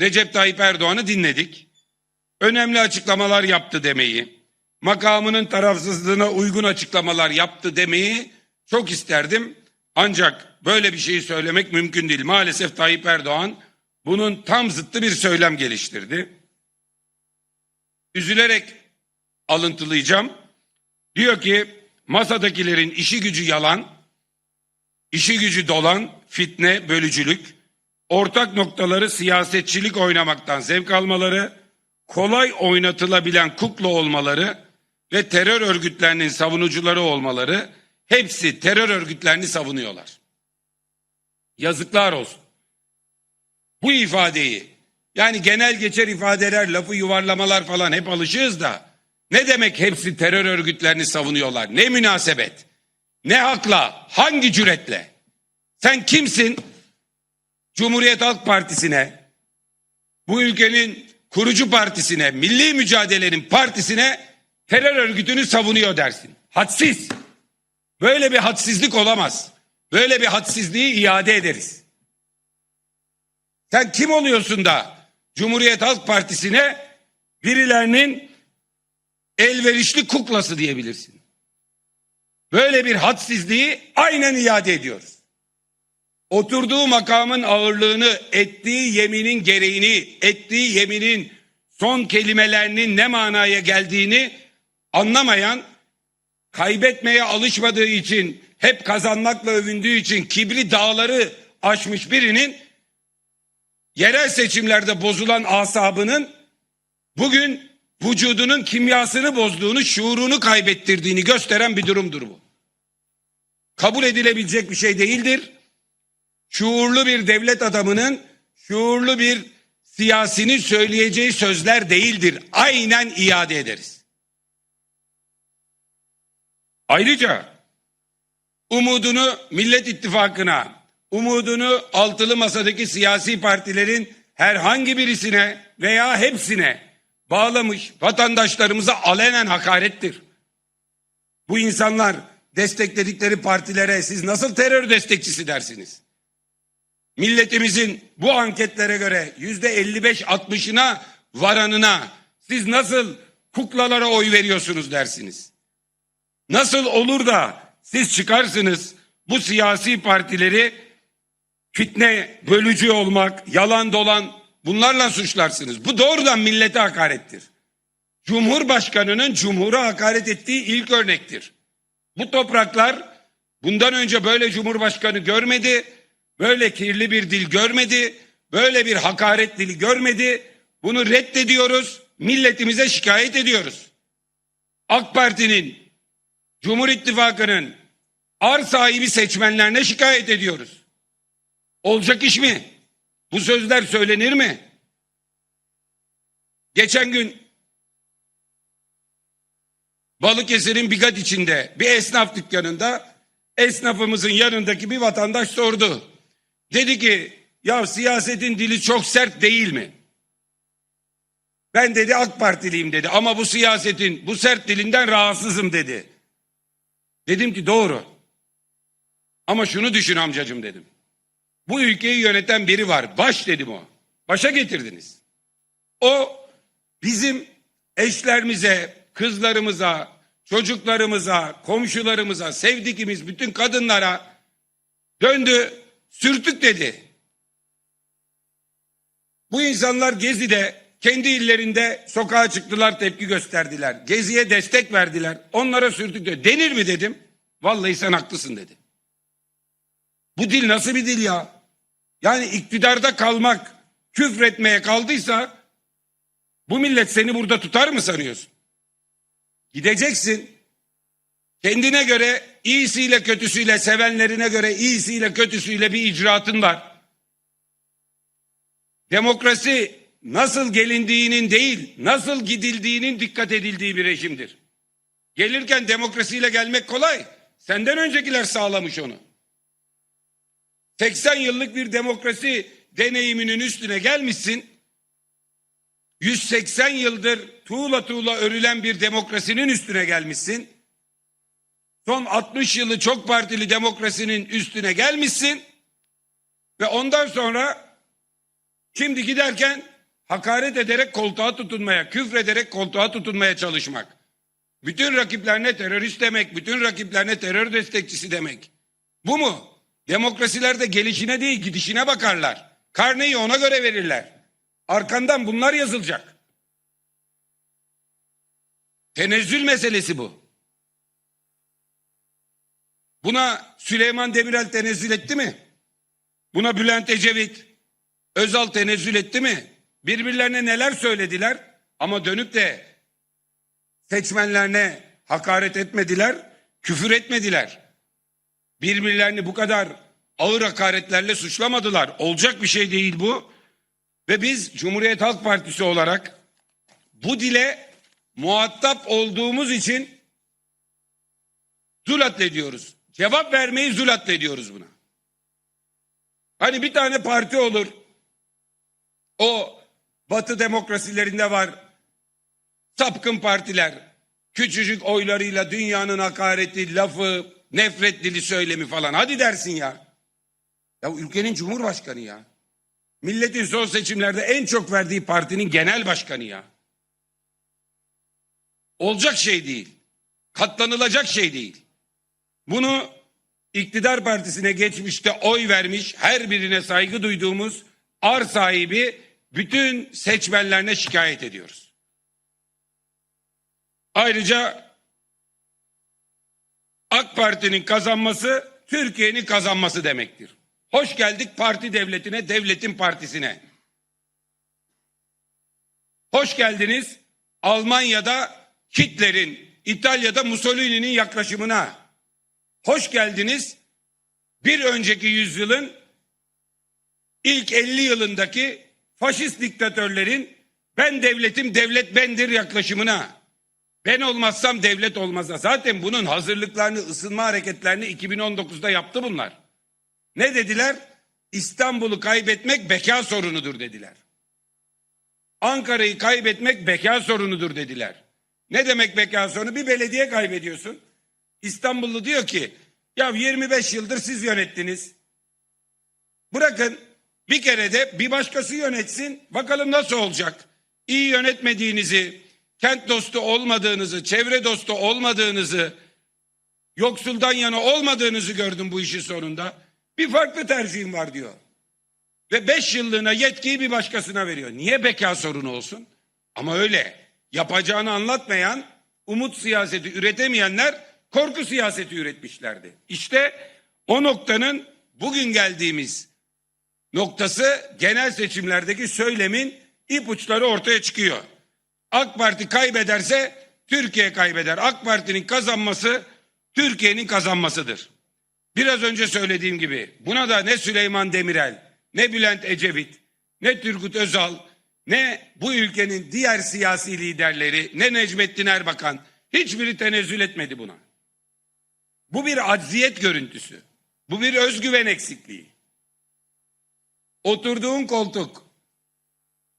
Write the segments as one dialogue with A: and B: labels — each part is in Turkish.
A: Recep Tayyip Erdoğan'ı dinledik. Önemli açıklamalar yaptı demeyi, makamının tarafsızlığına uygun açıklamalar yaptı demeyi çok isterdim. Ancak böyle bir şeyi söylemek mümkün değil. Maalesef Tayyip Erdoğan bunun tam zıttı bir söylem geliştirdi. Üzülerek alıntılayacağım. Diyor ki masadakilerin işi gücü yalan, işi gücü dolan, fitne, bölücülük, ortak noktaları siyasetçilik oynamaktan zevk almaları, kolay oynatılabilen kukla olmaları ve terör örgütlerinin savunucuları olmaları hepsi terör örgütlerini savunuyorlar. Yazıklar olsun. Bu ifadeyi yani genel geçer ifadeler, lafı yuvarlamalar falan hep alışığız da ne demek hepsi terör örgütlerini savunuyorlar? Ne münasebet? Ne hakla? Hangi cüretle? Sen kimsin? Cumhuriyet Halk Partisi'ne, bu ülkenin kurucu partisine, milli mücadelenin partisine terör örgütünü savunuyor dersin. Hadsiz. Böyle bir hadsizlik olamaz. Böyle bir hadsizliği iade ederiz. Sen kim oluyorsun da Cumhuriyet Halk Partisi'ne birilerinin elverişli kuklası diyebilirsin. Böyle bir hadsizliği aynen iade ediyoruz. Oturduğu makamın ağırlığını, ettiği yeminin gereğini, ettiği yeminin son kelimelerinin ne manaya geldiğini anlamayan, kaybetmeye alışmadığı için, hep kazanmakla övündüğü için kibri dağları aşmış birinin yerel seçimlerde bozulan asabının bugün vücudunun kimyasını bozduğunu, şuurunu kaybettirdiğini gösteren bir durumdur bu. Kabul edilebilecek bir şey değildir. Şuurlu bir devlet adamının, şuurlu bir siyasinin söyleyeceği sözler değildir. Aynen iade ederiz. Ayrıca umudunu Millet İttifakı'na, umudunu altılı masadaki siyasi partilerin herhangi birisine veya hepsine bağlamış vatandaşlarımıza alenen hakarettir. Bu insanlar destekledikleri partilere siz nasıl terör destekçisi dersiniz? Milletimizin bu anketlere göre yüzde 55-60'ına varanına siz nasıl kuklalara oy veriyorsunuz dersiniz? Nasıl olur da siz çıkarsınız bu siyasi partileri fitne, bölücü olmak, yalan dolan bunlarla suçlarsınız. Bu doğrudan millete hakarettir. Cumhurbaşkanının cumhura hakaret ettiği ilk örnektir. Bu topraklar bundan önce böyle cumhurbaşkanı görmedi, böyle kirli bir dil görmedi, böyle bir hakaret dili görmedi. Bunu reddediyoruz, milletimize şikayet ediyoruz. AK Parti'nin, Cumhur İttifakı'nın ar sahibi seçmenlerine şikayet ediyoruz. Olacak iş mi? Bu sözler söylenir mi? Geçen gün Balıkesir'in Bigat içinde bir esnaf dükkanında esnafımızın yanındaki bir vatandaş sordu. Dedi ki ya siyasetin dili çok sert değil mi? Ben dedi AK Partiliyim dedi ama bu siyasetin bu sert dilinden rahatsızım dedi. Dedim ki doğru. Ama şunu düşün amcacım dedim. Bu ülkeyi yöneten biri var. Baş dedim o. Başa getirdiniz. O bizim eşlerimize, kızlarımıza, çocuklarımıza, komşularımıza, sevdikimiz bütün kadınlara döndü, sürtük dedi. Bu insanlar Gezi'de kendi illerinde sokağa çıktılar, tepki gösterdiler. Gezi'ye destek verdiler. Onlara sürtük dedi. Denir mi dedim. Vallahi sen haklısın dedi. Bu dil nasıl bir dil ya? Yani iktidarda kalmak, küfretmeye kaldıysa bu millet seni burada tutar mı sanıyorsun? Gideceksin. Kendine göre iyisiyle kötüsüyle sevenlerine göre iyisiyle kötüsüyle bir icraatın var. Demokrasi nasıl gelindiğinin değil, nasıl gidildiğinin dikkat edildiği bir rejimdir. Gelirken demokrasiyle gelmek kolay. Senden öncekiler sağlamış onu. 80 yıllık bir demokrasi deneyiminin üstüne gelmişsin. 180 yıldır tuğla tuğla örülen bir demokrasinin üstüne gelmişsin. Son 60 yılı çok partili demokrasinin üstüne gelmişsin. Ve ondan sonra Şimdi giderken hakaret ederek koltuğa tutunmaya, küfrederek koltuğa tutunmaya çalışmak. Bütün rakiplerine terörist demek, bütün rakiplerine terör destekçisi demek. Bu mu? Demokrasilerde gelişine değil gidişine bakarlar. Karneyi ona göre verirler. Arkandan bunlar yazılacak. Tenezzül meselesi bu. Buna Süleyman Demirel tenezzül etti mi? Buna Bülent Ecevit, Özal tenezzül etti mi? Birbirlerine neler söylediler ama dönüp de seçmenlerine hakaret etmediler, küfür etmediler. Birbirlerini bu kadar ağır hakaretlerle suçlamadılar. Olacak bir şey değil bu. Ve biz Cumhuriyet Halk Partisi olarak bu dile muhatap olduğumuz için zul addediyoruz. Cevap vermeyi zul addediyoruz buna. Hani bir tane parti olur. O batı demokrasilerinde var. Sapkın partiler. Küçücük oylarıyla dünyanın hakareti, lafı, nefret dili söylemi falan. Hadi dersin ya. Ya ülkenin cumhurbaşkanı ya. Milletin son seçimlerde en çok verdiği partinin genel başkanı ya. Olacak şey değil. Katlanılacak şey değil. Bunu iktidar partisine geçmişte oy vermiş, her birine saygı duyduğumuz ar sahibi bütün seçmenlerine şikayet ediyoruz. Ayrıca AK Parti'nin kazanması Türkiye'nin kazanması demektir. Hoş geldik parti devletine, devletin partisine. Hoş geldiniz Almanya'da Hitler'in, İtalya'da Mussolini'nin yaklaşımına. Hoş geldiniz bir önceki yüzyılın ilk 50 yılındaki faşist diktatörlerin ben devletim devlet bendir yaklaşımına. Ben olmazsam devlet olmazsa. Zaten bunun hazırlıklarını, ısınma hareketlerini 2019'da yaptı bunlar. Ne dediler? İstanbul'u kaybetmek beka sorunudur dediler. Ankara'yı kaybetmek beka sorunudur dediler. Ne demek beka sorunu? Bir belediye kaybediyorsun. İstanbullu diyor ki ya 25 yıldır siz yönettiniz. Bırakın bir kere de bir başkası yönetsin. Bakalım nasıl olacak? İyi yönetmediğinizi, kent dostu olmadığınızı, çevre dostu olmadığınızı, yoksuldan yana olmadığınızı gördüm bu işin sonunda. Bir farklı tercihim var diyor. Ve beş yıllığına yetkiyi bir başkasına veriyor. Niye beka sorunu olsun? Ama öyle yapacağını anlatmayan, umut siyaseti üretemeyenler korku siyaseti üretmişlerdi. İşte o noktanın bugün geldiğimiz noktası genel seçimlerdeki söylemin ipuçları ortaya çıkıyor. AK Parti kaybederse Türkiye kaybeder. AK Parti'nin kazanması Türkiye'nin kazanmasıdır. Biraz önce söylediğim gibi buna da ne Süleyman Demirel, ne Bülent Ecevit, ne Turgut Özal, ne bu ülkenin diğer siyasi liderleri, ne Necmettin Erbakan hiçbiri tenezzül etmedi buna. Bu bir acziyet görüntüsü. Bu bir özgüven eksikliği. Oturduğun koltuk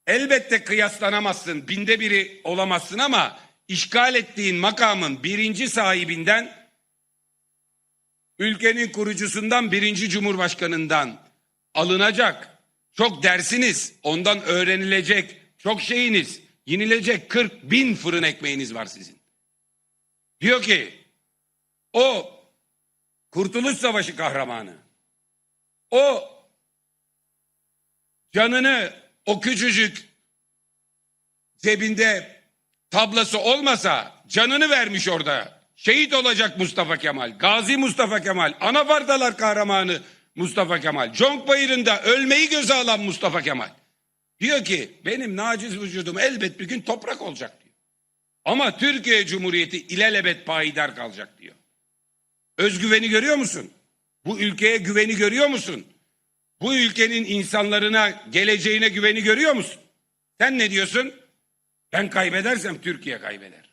A: elbette kıyaslanamazsın, binde biri olamazsın ama işgal ettiğin makamın birinci sahibinden ülkenin kurucusundan birinci cumhurbaşkanından alınacak. Çok dersiniz, ondan öğrenilecek çok şeyiniz, yenilecek 40 bin fırın ekmeğiniz var sizin. Diyor ki o Kurtuluş Savaşı kahramanı, o canını o küçücük cebinde tablası olmasa canını vermiş orada. Şehit olacak Mustafa Kemal, Gazi Mustafa Kemal, Anafartalar kahramanı Mustafa Kemal, Conk Bayırı'nda ölmeyi göze alan Mustafa Kemal. Diyor ki benim naciz vücudum elbet bir gün toprak olacak diyor. Ama Türkiye Cumhuriyeti ilelebet payidar kalacak diyor. Özgüveni görüyor musun? Bu ülkeye güveni görüyor musun? Bu ülkenin insanlarına, geleceğine güveni görüyor musun? Sen ne diyorsun? Ben kaybedersem Türkiye kaybeder.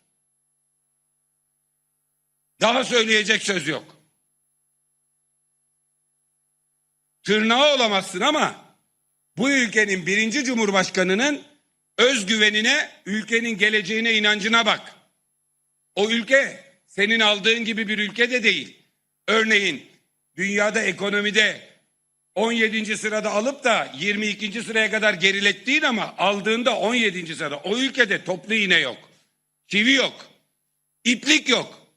A: Daha söyleyecek söz yok. Tırnağı olamazsın ama bu ülkenin birinci cumhurbaşkanının özgüvenine, ülkenin geleceğine inancına bak. O ülke senin aldığın gibi bir ülke de değil. Örneğin dünyada ekonomide 17. sırada alıp da 22. sıraya kadar gerilettiğin ama aldığında 17. sırada. O ülkede toplu iğne yok. Çivi yok. iplik yok.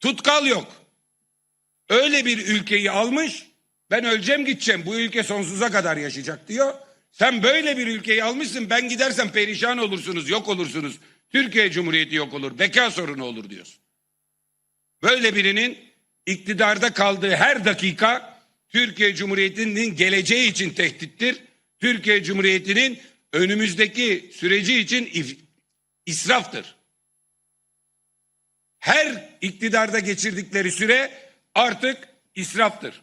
A: Tutkal yok. Öyle bir ülkeyi almış. Ben öleceğim gideceğim. Bu ülke sonsuza kadar yaşayacak diyor. Sen böyle bir ülkeyi almışsın. Ben gidersem perişan olursunuz, yok olursunuz. Türkiye Cumhuriyeti yok olur. Beka sorunu olur diyorsun. Böyle birinin iktidarda kaldığı her dakika Türkiye Cumhuriyeti'nin geleceği için tehdittir. Türkiye Cumhuriyeti'nin önümüzdeki süreci için israftır. Her iktidarda geçirdikleri süre artık israftır.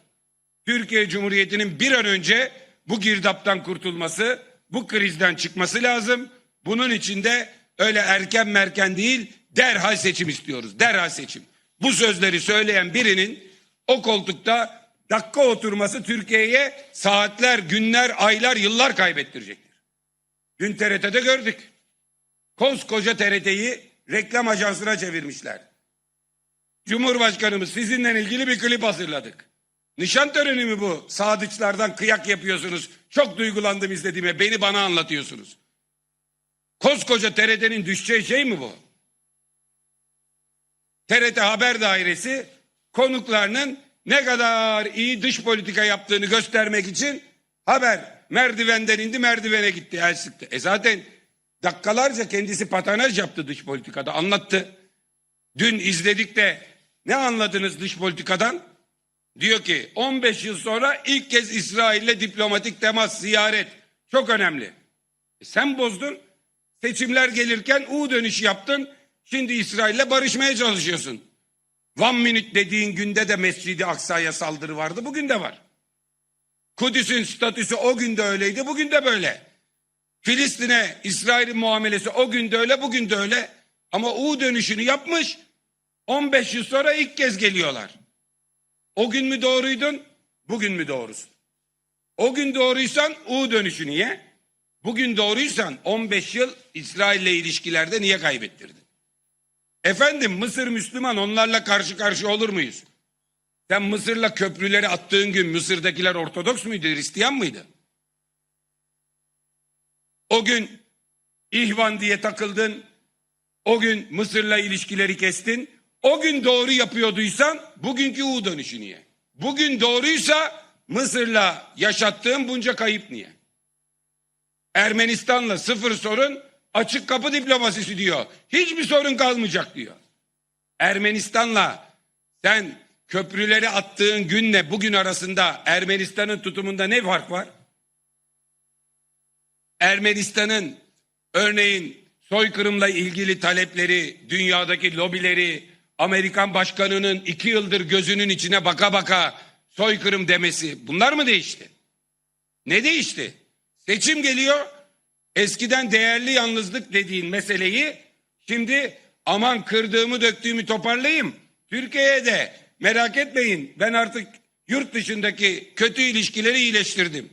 A: Türkiye Cumhuriyeti'nin bir an önce bu girdaptan kurtulması, bu krizden çıkması lazım. Bunun için de öyle erken merken değil, derhal seçim istiyoruz. Derhal seçim. Bu sözleri söyleyen birinin o koltukta dakika oturması Türkiye'ye saatler, günler, aylar, yıllar kaybettirecektir. Dün TRT'de gördük. Koskoca TRT'yi reklam ajansına çevirmişler. Cumhurbaşkanımız sizinle ilgili bir klip hazırladık. Nişan töreni mi bu? Sadıçlardan kıyak yapıyorsunuz. Çok duygulandım izlediğime. Beni bana anlatıyorsunuz. Koskoca TRT'nin düşeceği şey mi bu? TRT Haber Dairesi konuklarının ne kadar iyi dış politika yaptığını göstermek için haber merdivenden indi merdivene gitti el sıktı. E zaten dakikalarca kendisi patanaj yaptı dış politikada anlattı. Dün izledik de ne anladınız dış politikadan? Diyor ki 15 yıl sonra ilk kez İsrail'le diplomatik temas, ziyaret çok önemli. E sen bozdun. Seçimler gelirken U dönüşü yaptın. Şimdi İsrail'le barışmaya çalışıyorsun. One minute dediğin günde de Mescid-i Aksa'ya saldırı vardı. Bugün de var. Kudüs'ün statüsü o günde öyleydi. Bugün de böyle. Filistin'e İsrail'in muamelesi o gün de öyle, bugün de öyle. Ama U dönüşünü yapmış. 15 yıl sonra ilk kez geliyorlar. O gün mü doğruydun, bugün mü doğrusun? O gün doğruysan U dönüşü niye? Bugün doğruysan 15 yıl İsrail'le ilişkilerde niye kaybettirdin? Efendim Mısır Müslüman onlarla karşı karşı olur muyuz? Sen Mısır'la köprüleri attığın gün Mısır'dakiler Ortodoks muydu, Hristiyan mıydı? O gün İhvan diye takıldın, o gün Mısır'la ilişkileri kestin, o gün doğru yapıyorduysan bugünkü U dönüşü niye? Bugün doğruysa Mısır'la yaşattığın bunca kayıp niye? Ermenistan'la sıfır sorun açık kapı diplomasisi diyor. Hiçbir sorun kalmayacak diyor. Ermenistan'la sen köprüleri attığın günle bugün arasında Ermenistan'ın tutumunda ne fark var? Ermenistan'ın örneğin soykırımla ilgili talepleri, dünyadaki lobileri, Amerikan başkanının iki yıldır gözünün içine baka baka soykırım demesi bunlar mı değişti? Ne değişti? Seçim geliyor. Eskiden değerli yalnızlık dediğin meseleyi şimdi aman kırdığımı döktüğümü toparlayayım. Türkiye'ye de merak etmeyin ben artık yurt dışındaki kötü ilişkileri iyileştirdim.